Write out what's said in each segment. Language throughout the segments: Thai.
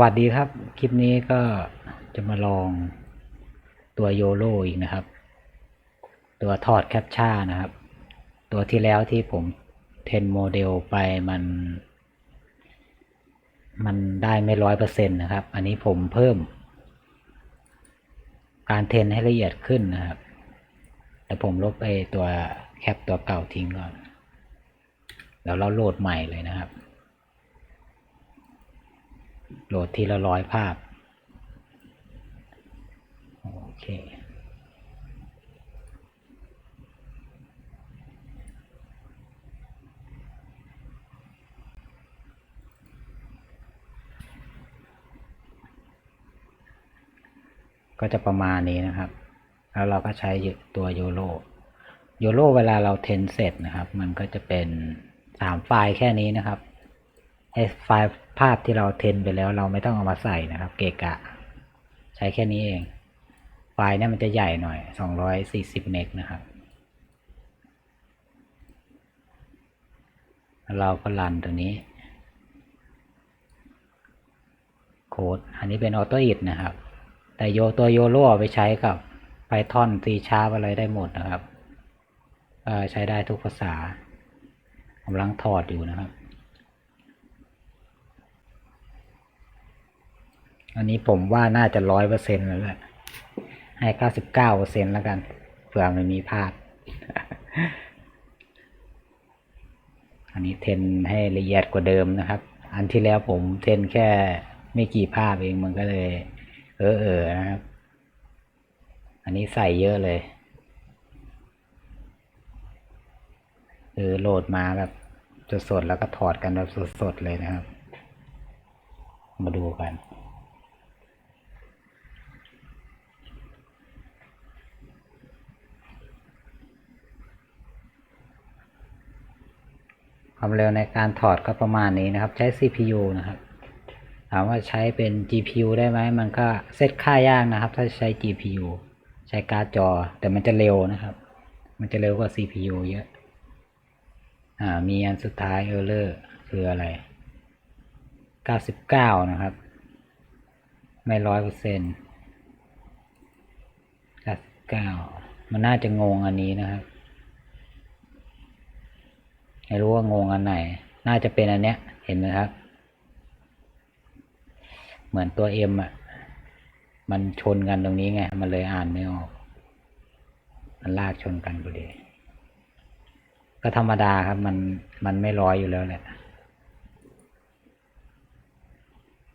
วัสดีครับ คลิปนี้ก็จะมาลองตัวโยโ o อีกนะครับ ตัวถอดแคปชั่นนะครับ ตัวที่แล้วที่ผมเทรนโมเดลไปมัน มันได้ไม่ร้อยเปอร์เซ็นต์นะครับ อันนี้ผมเพิ่ม การเทรนให้ละเอียดขึ้นนะครับ แต่ผมลบไอตัวแคปตัวเก่าทิ้งก่อน แล้วเราโหลดใหม่เลยนะครับ โหลดทีละร้อยภาพ โอเค ก็จะประมาณนี้นะครับ แล้วเราก็ใช้ตัวโยโ o โยโ o เวลาเราเทนเสร็จนะครับ มันก็จะเป็นสามไฟล์แค่นี้นะครับ ไอไฟล์ภาพที่เราเทนไปแล้วเราไม่ต้องเอามาใส่นะครับ เกะกะ ใช้แค่นี้เอง ไฟล์เนี่ยมันจะใหญ่หน่อย 240เมกนะครับ เราก็รันตัวนี้โค้ดอันนี้เป็นออโต i ิดนะครับ แต่โยตัวโยโ o เอาไปใช้กับ Python C Sharp อะไรได้หมดนะครับใช้ได้ทุกภาษากำลังถอดอยู่นะครับ อันนี้ผมว่าน่าจะร้อยเปอร์เซ็นต์แล้วแหละให้เก้าสิบเก้าเปอร์เซ็นต์แล้วกัน เผื่อมันมีพลาด อันนี้เทนให้ละเอียดกว่าเดิมนะครับ อันที่แล้วผมเทนแค่ไม่กี่ภาพเองมันก็เลย เออเออนะครับ อันนี้ใส่เยอะเลยคือโหลดมาแบบสดๆแล้วก็ถอดกันแบบสดๆเลยนะครับ มาดูกัน ความเร็วในการถอดก็ประมาณนี้นะครับ ใช้ CPU นะครับ ถามว่าใช้เป็น GPU ได้ไหมมันก็เซตค่ายากนะครับ ถ้าใช้ GPU ใช้การ์ดจอ แต่มันจะเร็วนะครับ มันจะเร็วกว่า CPU เยอะอ่ามีอันสุดท้าย Error คืออะไร 99 นะครับ ไม่ร้อยเปอร์เซ็นต์99มันน่าจะงงอันนี้นะครับ ไม่รู้ว่างงอันไหน น่าจะเป็นอันเนี้ย เห็นไหมครับ เหมือนตัว M อะ มันชนกันตรงนี้ไง มันเลยอ่านไม่ออก มันลากชนกันพอดี ก็ธรรมดาครับ มัน มันไม่ร้อยอยู่แล้วแหละ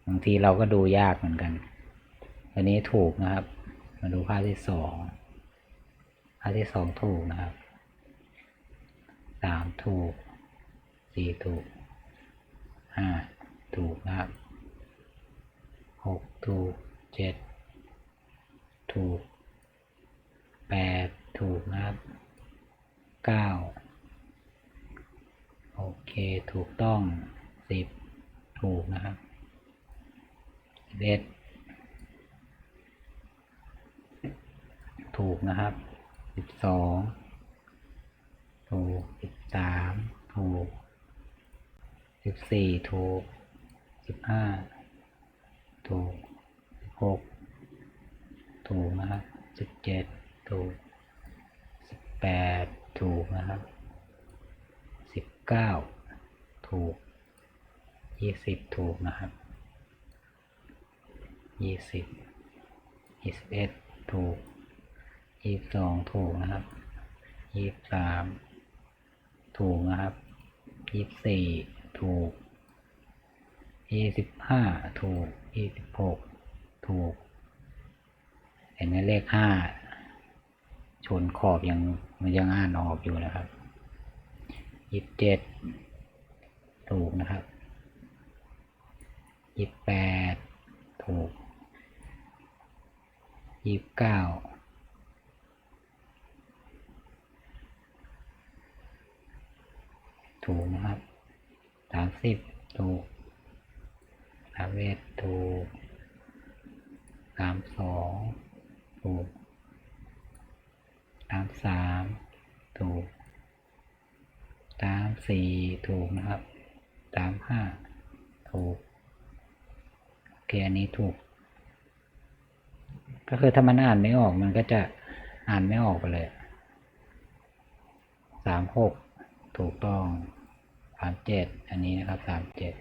บางทีเราก็ดูยากเหมือนกัน อันนี้ถูกนะครับ มาดูภาพที่สองภาพที่สองถูกนะครับ สามถูกสี่ถูกห้าถูกนะครับหกถูกเจ็ดถูกแปดถูกนะครับเก้าโอเคถูกต้องสิบถูกนะครับสิบเอ็ดถูกนะครับสิบสอง ถูกสิบสามถูกสิบสี่ถูกสิบห้าถูกสิบหกถูกนะครับสิบเจ็ดถูกสิบแปดถูกนะครับสิบเก้าถูกยี่สิบถูกนะครับยี่สิบยี่สิบเอ็ดถูกยี่สิบสองถูกนะครับยี่สิบสาม ถูกนะครับยี่สี่ถูกยี่สิบห้าถูกยี่สิบหกถูก เห็นไหมเลขห้าชนขอบยังมันยังอ่านออกอยู่นะครับยี่สิบเจ็ดถูกนะครับยี่สิบแปดถูกยี่สิบเก้า ถูกนะครับสามสิบถูกสามเอ็ดถูกสามสองถูกสามสามถูกสามสี่ถูกนะครับสามห้าถูกเคอันนี้ถูก ก็คือถ้ามันอ่านไม่ออกมันก็จะอ่านไม่ออกไปเลยสามหกถูกต้อง สามเจ็ดอันนี้นะครับสามเจ็ด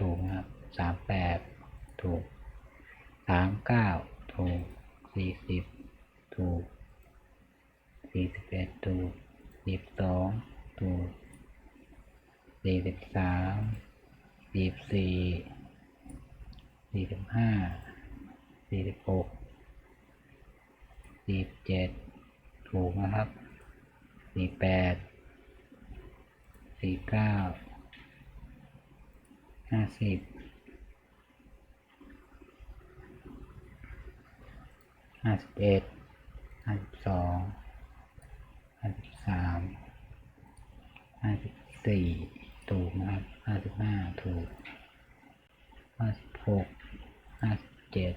ถูกนะครับสามแปดถูกสามเก้าถูกสี่สิบถูกสี่สิบเอ็ดถูกสี่สิบสองถูกสี่สิบสามสี่สิบสี่สี่สิบห้าสี่สิบหกสี่สิบเจ็ดถูกนะครับสี่แปด สี่เก้าห้าสิบห้าสิบเอ็ดห้าสิบสองห้าสิบสามห้าสิบสี่ถูกนะครับห้าสิบห้าถูกห้าสิบหกห้าสิบเจ็ด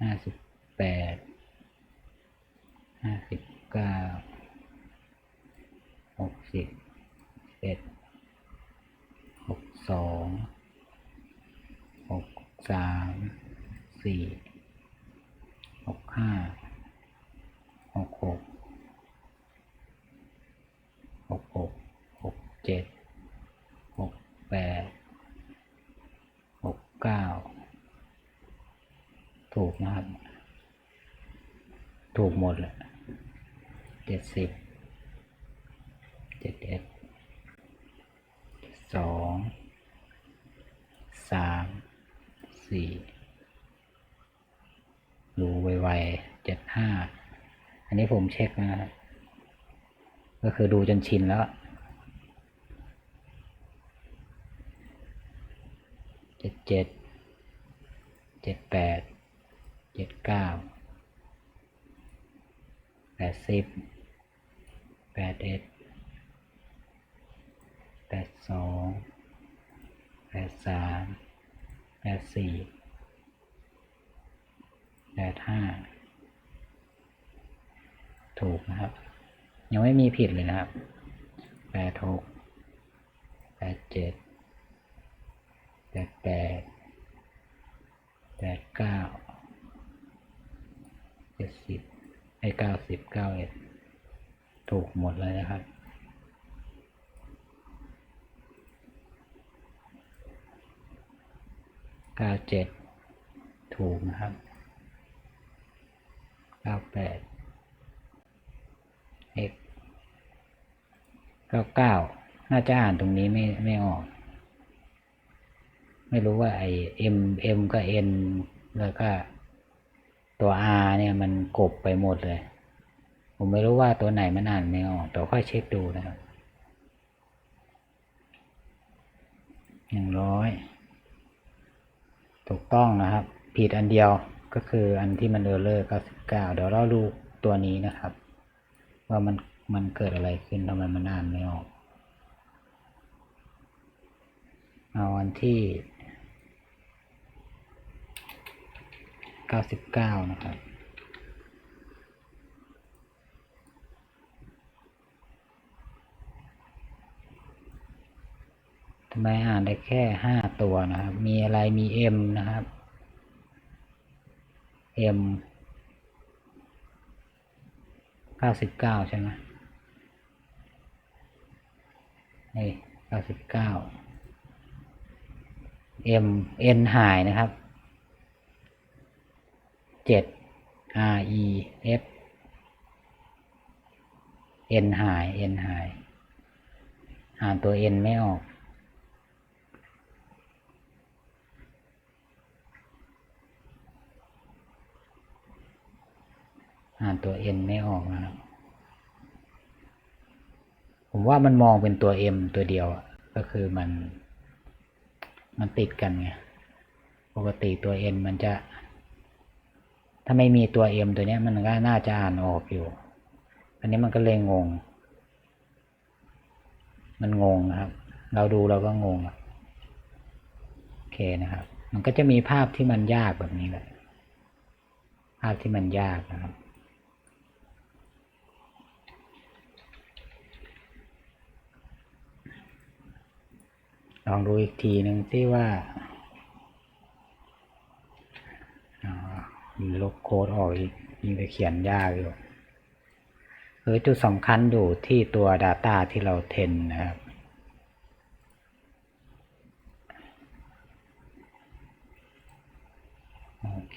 ห้าสิบแปดห้าสิบเก้าหกสิบเอ็ดหกสองหก สามสี่หกห้าหกหกหกหกหกเจ็ดหกแปดหกเก้าถูกนะครับ ถูกหมดเลยเจ็ดสิบเจ็ดเอ็ดสองสาม สี่ดูไวๆเจ็ดห้าอันนี้ผมเช็คนะครับก็คือดูจนชินแล้วเจ็ดเจ็ดเจ็ดแปดเจ็ดเก้าแปดสิบแปดเอ็ดแปดสองแปดสาม แปดสี่แปดห้าถูกนะครับ ยังไม่มีผิดเลยนะครับแปดหกแปดเจ็ดแปดแปดแปดเก้าเจ็ดสิบไอ้เก้าสิบเก้าเอ็ดถูกหมดเลยนะครับ เก้าเจ็ดถูกนะครับเก้าแปด x เก้าเก้าน่าจะอ่านตรงนี้ไม่ไม่ออก ไม่รู้ว่าไอ m m ก็ n แล้วก็ตัว r เนี่ยมันกบไปหมดเลย ผมไม่รู้ว่าตัวไหนมันอ่านไม่ออกแต่ค่อยเช็คดูนะครับหนึ่งร้อย ถูกต้องนะครับ ผิดอันเดียวก็คืออันที่มันเออร์เลอร์เก้าสิบเก้าเดี๋ยวเราดูตัวนี้นะครับ ว่ามันมันเกิดอะไรขึ้นทำไมมันอ่านไม่ออก เอาอันที่เก้าสิบเก้านะครับ ทำไมอ่านได้แค่ห้าตัวนะครับ มีอะไรมี M นะครับ M เก้าสิบเก้าใช่ไหมนี่เก้าสิบเก้า M N หายนะครับเจ็ด R E F N หาย N หาย อ่านตัว N ไม่ออก อ่านตัว N ไม่ออกนะครับผมว่ามันมองเป็นตัว M ตัวเดียวก็คือมัน มันติดกันไงปกติตัว N มันจะ ถ้าไม่มีตัว M ตัวเนี้ยมันก็น่าจะอ่านออกอยู่ อันนี้มันก็เลยงง มันงงนะครับ เราดูเราก็งงโอเคนะครับ มันก็จะมีภาพที่มันยากแบบนี้แหละภาพที่มันยากนะครับ ลองดูอีกทีหนึ่งที่ว่าลบโค้ดออกอีกยิ่งไปเขียนยากอยู่คือจุดสำคัญอยู่ที่ตัว Data ที่เราเทรนนะครับโอเค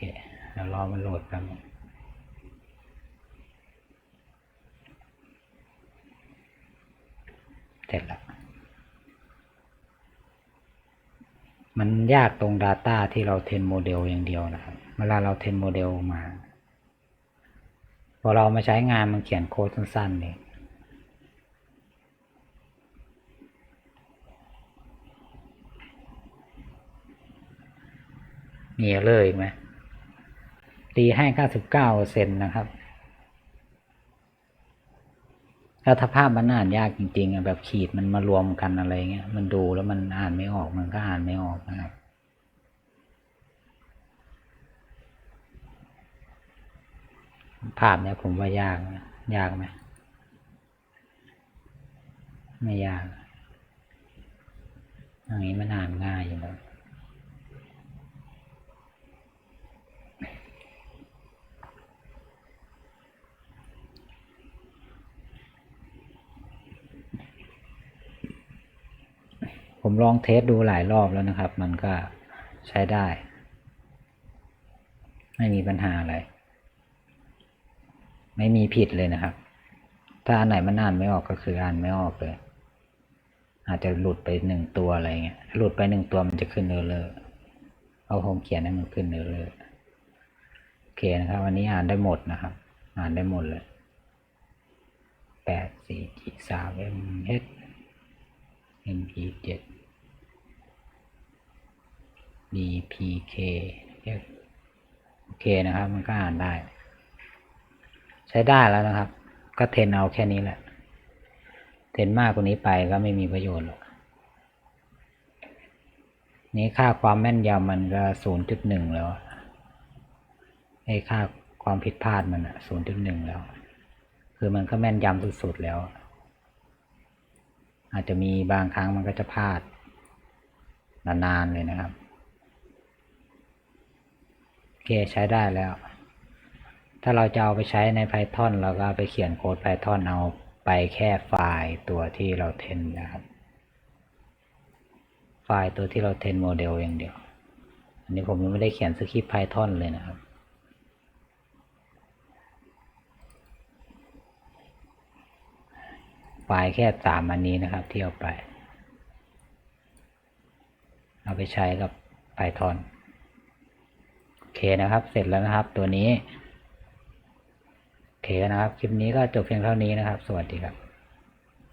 เดี๋ยวรอมันโหลดกันเสร็จแล้ว มันยากตรง Data ที่เราเทรนโมเดลอย่างเดียวนะครับ เวลาเราเทรนโมเดลมา พอเรามาใช้งานมันเขียนโค้ดสั้นๆเนี่ยมีเลยไหมตีให้เก้าสิบเก้าเซนนะครับ แล้วถ้าภาพมันอ่านยากจริงๆอะแบบขีดมันมารวมกันอะไรเงี้ยมันดูแล้วมันอ่านไม่ออกมันก็อ่านไม่ออกนะครับภาพเนี่ยผมว่ายากยากไหมไม่ยากอย่างนี้มันอ่านง่ายอยู่แล้ว ผมลองเทสดูหลายรอบแล้วนะครับ มันก็ใช้ได้ ไม่มีปัญหาอะไร ไม่มีผิดเลยนะครับ ถ้าอันไหนมันอ่านไม่ออกก็คืออ่านไม่ออกเลย อาจจะหลุดไปหนึ่งตัวอะไรเงี้ยหลุดไปหนึ่งตัวมันจะขึ้นเนื้อเลอเอาโฮมเขียนให้มันขึ้นเนื้อเลอโอเคนะครับวันนี้อ่านได้หมดนะครับ อ่านได้หมดเลยแปดสี่จีสามเอ็มเอชเอ็มบีเจ็ด BPK โอเคนะครับ มันก็อ่านได้ ใช้ได้แล้วนะครับ ก็เทนเอาแค่นี้แหละ เทนมากกว่านี้ไปก็ไม่มีประโยชน์หรอกนี้ค่าความแม่นยำมันก็ศูนย์จุดหนึ่งแล้วไอ้ค่าความผิดพลาดมันอะศูนย์จุดหนึ่งแล้ว คือมันก็แม่นยำสุดๆแล้ว อาจจะมีบางครั้งมันก็จะพลาดนานๆเลยนะครับ เคใช้ได้แล้ว ถ้าเราจะเอาไปใช้ใน Python เราก็ไปเขียนโค้ด Python เอาไปแค่ไฟล์ตัวที่เราเทรนนะครับ ไฟล์ตัวที่เราเทรนโมเดลอย่างเดียว อันนี้ผมยังไม่ได้เขียนสคริปต์ Python เลยนะครับไฟล์แค่สามอันนี้นะครับที่เอาไป เอาไปใช้กับ Python อเคนะครับ เสร็จแล้วนะครับตัวนี้ โอเคนะครับ คลิปนี้ก็จบเพียงเท่านี้นะครับ สวัสดีครับ